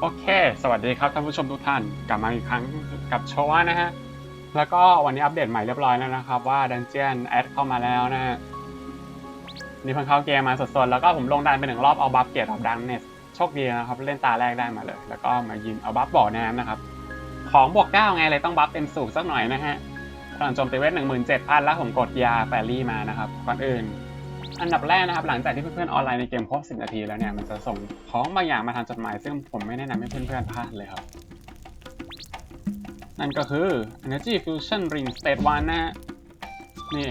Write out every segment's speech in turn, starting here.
โอเค สวัสดีครับท่านผู้ชมทุกท่าน กลับมาอีกครั้งกับโชวะนะฮะ แล้วก็วันนี้อัปเดตใหม่เรียบร้อยแล้วนะครับว่าดันเจียนแอดเข้ามาแล้วนะฮะนี่เพิ่งเข้าเกมมาสดๆ แล้วก็ผมลงดันไปหนึ่งรอบเอาบัฟเกียรติออฟดังเนสโชคดีนะครับ เล่นตาแรกได้มาเลย แล้วก็มายิงเอาบัฟบ่อน้ำนะครับ ของบวกเก้าไงเลยต้องบัฟเต็มสูบสักหน่อยนะฮะพลังโจมตีเวทหนึ่งหมื่นเจ็ดพันแล้วผมกดยาแฟรี่มานะครับก่อนอื่น อันดับแรกนะครับ หลังจากที่เพื่อนๆออนไลน์ในเกมครบ10 นาทีแล้วเนี่ย มันจะส่งของบางอย่างมาทางจดหมาย ซึ่งผมไม่แนะนำให้เพื่อนๆพลาดเลยครับ นั่นก็คือ Energy Fusion Ring State 1 นะฮะ นี่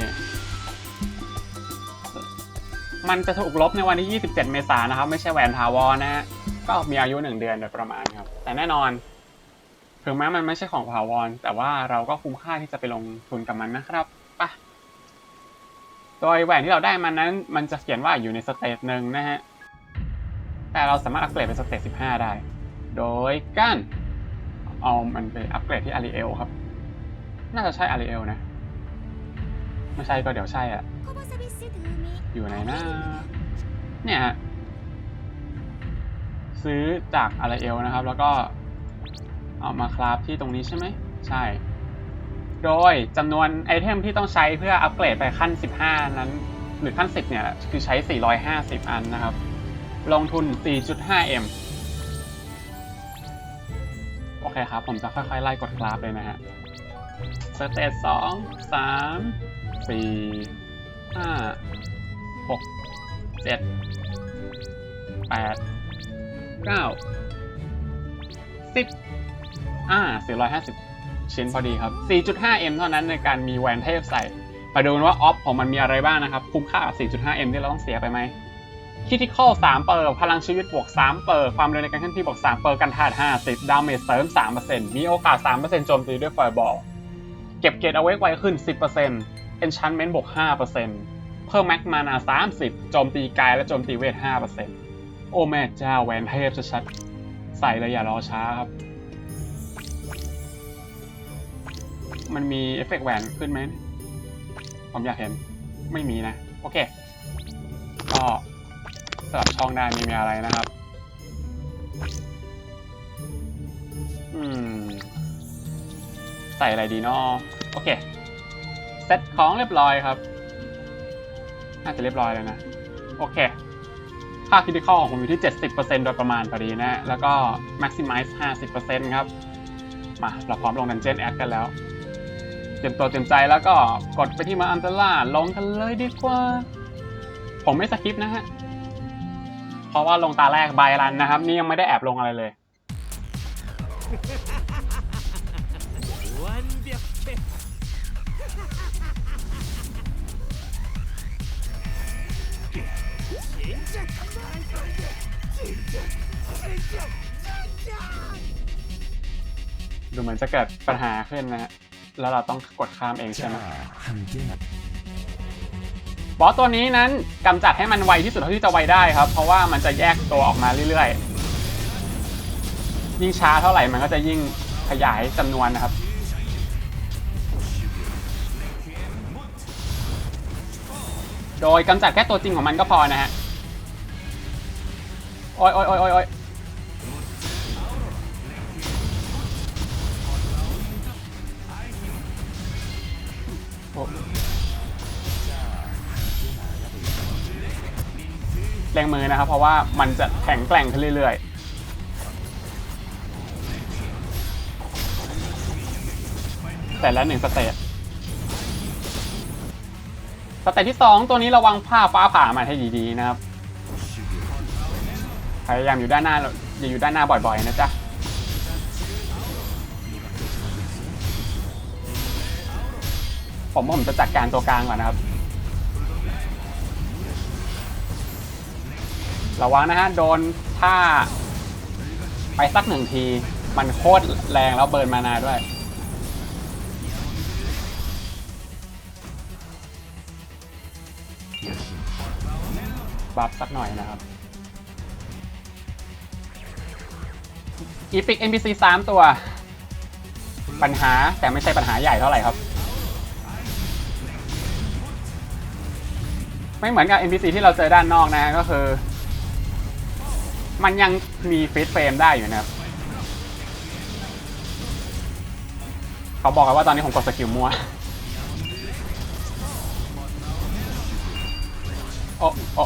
มันจะถูกลบในวันที่ 27 เมษายนนะครับ ไม่ใช่แหวนทาวรนะฮะ ก็มีอายุ 1 เดือนโดยประมาณครับ แต่แน่นอนถึงแม้มันไม่ใช่ของทาวรแต่ว่าเราก็คุ้มค่าที่จะไปลงทุนกับมันนะครับ โดยแหวนที่เราได้มันนั้น มันจะเขียนว่าอยู่ในสเตจหนึ่งนะฮะ แต่เราสามารถอัปเกรดเป็นสเตจ15 ได้ โดยการเอามันไปอัปเกรดที่อาริเอลครับ น่าจะใช่อาริเอลนะ ไม่ใช่ก็เดี๋ยวใช่อะอยู่ไหนนะ เนี่ยฮะ ซื้อจากอาริเอลนะครับ แล้วก็เอามาคราฟที่ตรงนี้ใช่ไหม ใช่ โดยจำนวนไอเทมที่ต้องใช้เพื่ออัปเกรดไปขั้น 15 นั้น หรือขั้น 10 เนี่ย คือใช้ 450 อันนะครับ ลงทุน 4.5M โอเคครับ ผมจะค่อยๆ ไล่กดกราฟเลยนะฮะสเตจสองสามสี่ห้าหกเจ็ดแปดเก้าสิบอ่าสี่ร้อยห้าสิบ ชิ้นพอดีครับ 4.5M เท่านั้นในการมีแหวนเทพใส่มาดูกันว่าออฟของมันมีอะไรบ้างนะครับ คุ้มค่า 4.5M ที่เราต้องเสียไปไหมคิทิคอล3เปอร์พลังชีวิตบวก3เปอร์ความเร็วในการเคลื่อนที่บวก3เปอร์กันธาตุ50ดาเมจเสริม 3%มีโอกาส 3%โจมตีด้วยไฟบอลเก็บเกรดเอาไว้ไวขึ้น 10% Enchantment บวก 5%เพิ่มแม็กมานา 30 โจมตีกายและโจมตีเวท 5%โอ้แม่เจ้าแหวนเทพชัดๆใส่เลยอย่ารอช้าครับ มันมีเอฟเฟกต์แหวนขึ้นไหม ผมอยากเห็น ไม่มีนะ โอเค ก็สลับช่องได้ไม่มีอะไรนะครับ อืม ใส่อะไรดีเนาะโอเค เซ็ตของเรียบร้อยครับ น่าจะเรียบร้อยแล้วนะ โอเค ค่าคิด i คอของผมอยู่ที่ 70%โดยประมาณพอดีนะ แล้วก็ maximize 50%ครับ มา เราพร้อมลงดันเจียนแอดกันแล้ว เต็มตัวเต็มใจแล้วก็กดไปที่มาอันตล่าลงกันเลยดีกว่า ผมไม่สคริปนะฮะ เพราะว่าลงตาแรกบายรันนะครับ นี่ยังไม่ได้แอบลงอะไรเลยดูเหมือนจะเกิดปัญหาขึ้นนะฮะ แล้วเราต้องกดข้ามเองใช่ไหมบอสตัวนี้นั้นกำจัดให้มันไวที่สุดเท่าที่จะไวได้ครับ เพราะว่ามันจะแยกตัวออกมาเรื่อยๆ ยิ่งช้าเท่าไหร่มันก็จะยิ่งขยายจำนวนนะครับโดยกำจัดแค่ตัวจริงของมันก็พอนะฮะ โอ้ยโอ้ยโอ้ยโอ้ย แรงมือนะครับ เพราะว่ามันจะแข็งแกร่งขึ้นเรื่อยๆแต่ละหนึ่งสเตจสเตจที่สองตัวนี้ระวังผ้าฟ้าผ่ามาให้ดีๆนะครับ พยายามอยู่ด้านหน้าอย่าอยู่ด้านหน้าบ่อยๆนะจ๊ะ ผมผมจะจัดการตัวกลางก่อนนะครับ ระวังนะฮะ โดนถ้าไปสักหนึ่งที มันโคตรแรงแล้วเบิร์นมานาด้วย บัฟสักหน่อยนะครับ อีพิก NPC 3ตัว ปัญหาแต่ไม่ใช่ปัญหาใหญ่เท่าไหร่ครับ ไม่เหมือนกับ NPC ที่เราเจอด้านนอกนะก็คือ มันยังมีฟิตเฟรมได้อยู่นะครับเขาบอกกันว่าตอนนี้ผมกดสกิลมัวโอ้โ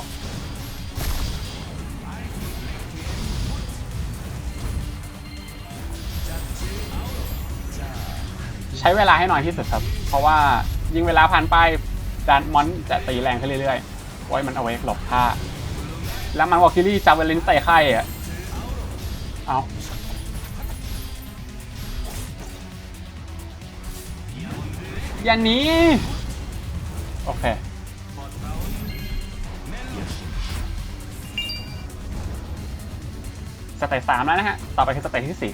ใช้เวลาให้น้อยที่สุดครับ เพราะว่ายิ่งเวลาผ่านไปจานมอนจะตีแรงขึ้นเรื่อยๆโอ้ยมันเอาไว้หลบท่า แล้วมันวอลคิลี่จับเวลินเตะไข่อะเอาอย่างนี้ โอเค สเตจสามแล้วนะฮะ ต่อไปคือสเตจที่สี่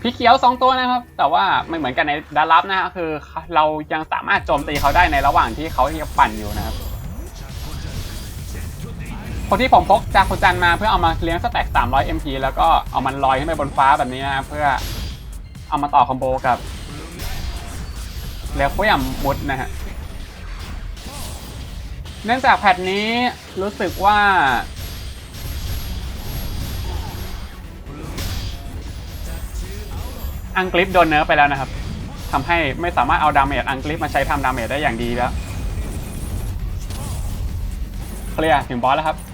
พี่เขียวสองตัวนะครับ แต่ว่าไม่เหมือนกันในดารับนะฮะ คือเรายังสามารถโจมตีเขาได้ในระหว่างที่เขายังปั่นอยู่นะครับ คนที่ผมพกจากคุจันมาเพื่อเอามาเลี้ยงสแต็ก300 MP แล้วก็เอามันลอยขึ้นไปบนฟ้าแบบนี้นะเพื่อเอามาต่อคอมโบกับเรียกว่ามุดนะฮะ เนื่องจากแพทนี้รู้สึกว่า อังกฤษโดนเนิร์ไปแล้วนะครับทำให้ไม่สามารถเอาดาเมจอังกฤษมาใช้ทำดาเมจได้อย่างดีแล้วเคลียร์ถึงบอสแล้วครับ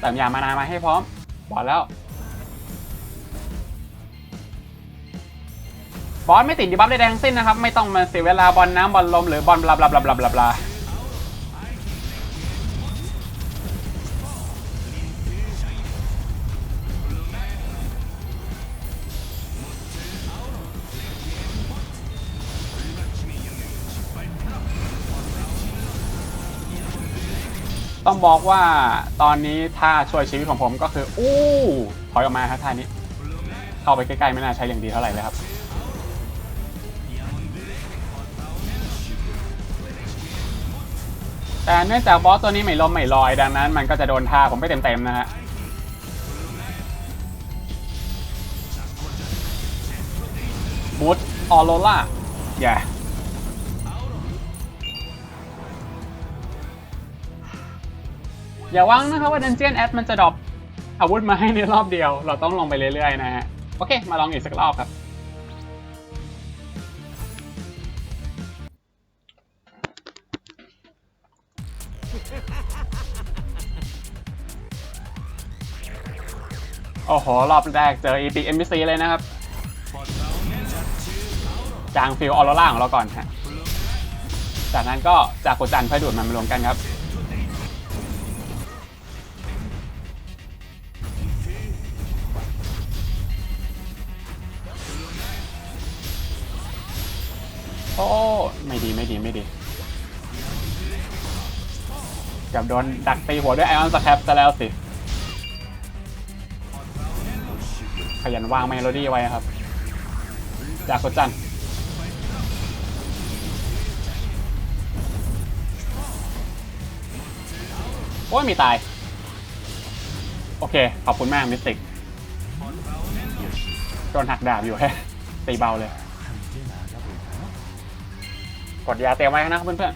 เติมยามานามาให้พร้อมบอลแล้วบอลไม่ติดดีบัฟใดๆทั้งสิ้นนะครับ ไม่ต้องมาเสียเวลาบอลน้ำบอลลมหรือบอลบลาบลาบลาบลาบลา ต้องบอกว่าตอนนี้ถ้าช่วยชีวิตของผมก็คือ อู้ถอยออกมาครับท่านี้ เข้าไปใกล้ๆไม่น่าใช้อย่างดีเท่าไหร่เลยครับ แต่เนื่องจากบอสตัวนี้ไม่ลมไม่ลอยดังนั้น มันก็จะโดนท่าผมไปเต็มๆนะฮะบูทออโรล่าอย่า อย่าวังนะครับว่าดันเจียนแอดมันจะดรอปอาวุธมาให้ในรอบเดียว เราต้องลงไปเรื่อยๆนะฮะ โอเค มาลองอีกสักรอบครับโอ้โห รอบแรกเจออีพิกเอ็มบีซีเลยนะครับ จางฟิลออโรล่าของเราก่อนฮะ จากนั้นก็จากกดจันทร์เพื่อดูดมันมารวมกันครับ โอ้ไม่ดีไม่ดีไม่ดีกับโดนดักตีหัวด้วยไอออนสแคปซะแล้วสิ ขยันวางเมโลดี้ไว้ครับ จากกดจันโอ้ยมีตาย โอเค ขอบคุณมากมิสติก โดนหักดาบอยู่แฮะตีเบาเลย กดยาเตรียมไว้นะครับเพื่อน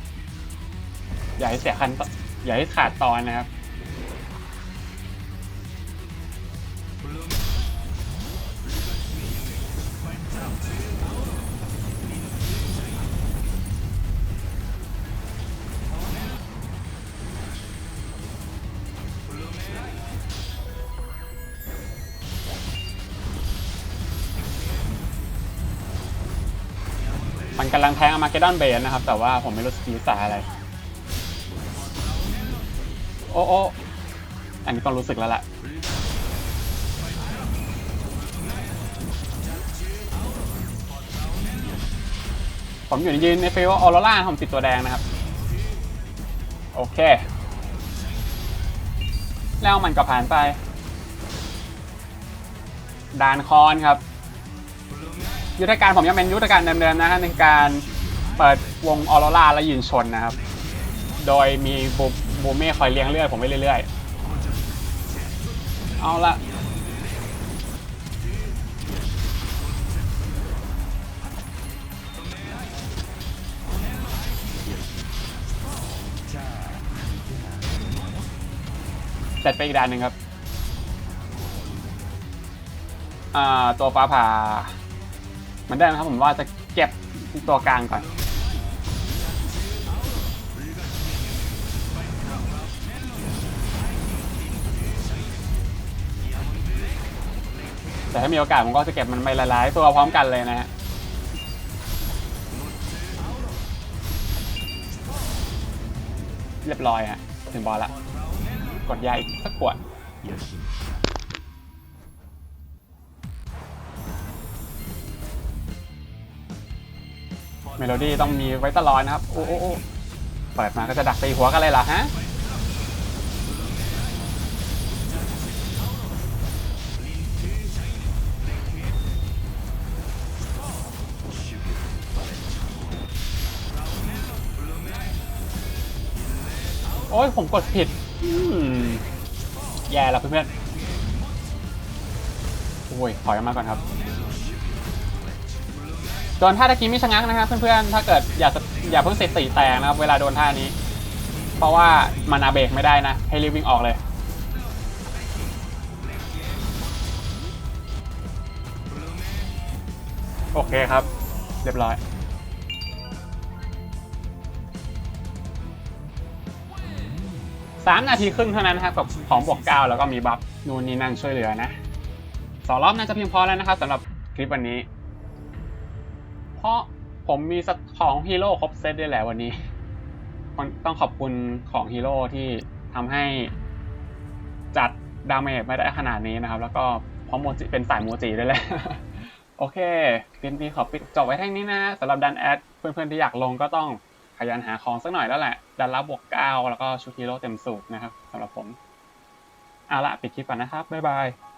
ๆอย่าให้เสียคันอย่าให้ขาดตอนนะครับ มันกำลังแทงอามาเกดอนเบนนะครับ แต่ว่าผมไม่รู้สกิลสายอะไร โอ้โอ้อันนี้ต้องรู้สึกแล้วแหละผมอยู่ในยืนในฟิลออโรล่าผมติดตัวแดงนะครับ โอเค แล้วมันก็ผ่านไป ดานคอนครับ ยุทธการผมยังเป็นยุทธการเดิมๆนะฮะในการเปิดวงออโรราและยืนชนนะครับ โดยมีบูบูเม่คอยเลี้ยงเลือดผมไปเรื่อยๆ เอาละเสร็จไปอีกด้านหนึ่งครับ อ่า ตัวฟ้าผ่า มือนเดิมครับผมว่าจะเก็บตัวกลางก่อนแต่ถ้ามีโอกาสผมก็จะเก็บมันไปหลายๆตัวพร้อมกันเลยนะฮะเรียบร้อยฮะถึงบอลละ กดยาอีกสักขวด มโลดี้ต้องมีไว้ตลอดนะครับโอ้โอ้โอ้เปิดมาก็จะดักตีหัวกันเลยเหรอฮะโอ้ยผมกดผิดแย่แล้วเพื่อนๆโอ้ยถอยออกมาก่อนครับ โดนท่าตะกี้ไม่ชะงักนะครับเพื่อนๆ ถ้าเกิดอย่าอย่าเพิ่งเสร็จตีแตกนะครับเวลาโดนท่านี้ เพราะว่ามานอาเบรกไม่ได้นะ ให้รีบวิ่งออกเลย โอเคครับ เรียบร้อยสามนาทีครึ่งเท่านั้นนะครับกับของบวกเก้าแล้วก็มีบัฟ นู่นนี่นั่นช่วยเหลือนะสองรอบน่าจะเพียงพอแล้วนะครับสำหรับคลิปวันนี้ เพราะผมมีสของฮีโร่ครบเซตด้วยแหละวันนี้ ต้องขอบคุณของฮีโร่ที่ทำให้จัดดาเมจไม่ได้ขนาดนี้นะครับ แล้วก็เพราะโมจิเป็นสายโมจิด้วยแหละโอเคคลิปนี้ขอปิดจบไว้แค่นี้นะสำหรับดันแอดเพื่อนๆที่อยากลงก็ต้องขยันหาของสักหน่อยแล้วแหละ ดันรับบวกเก้าแล้วก็ชุดฮีโร่เต็มสูตรนะครับสำหรับผม เอาละปิดคลิปก่อนนะครับ บ๊ายบาย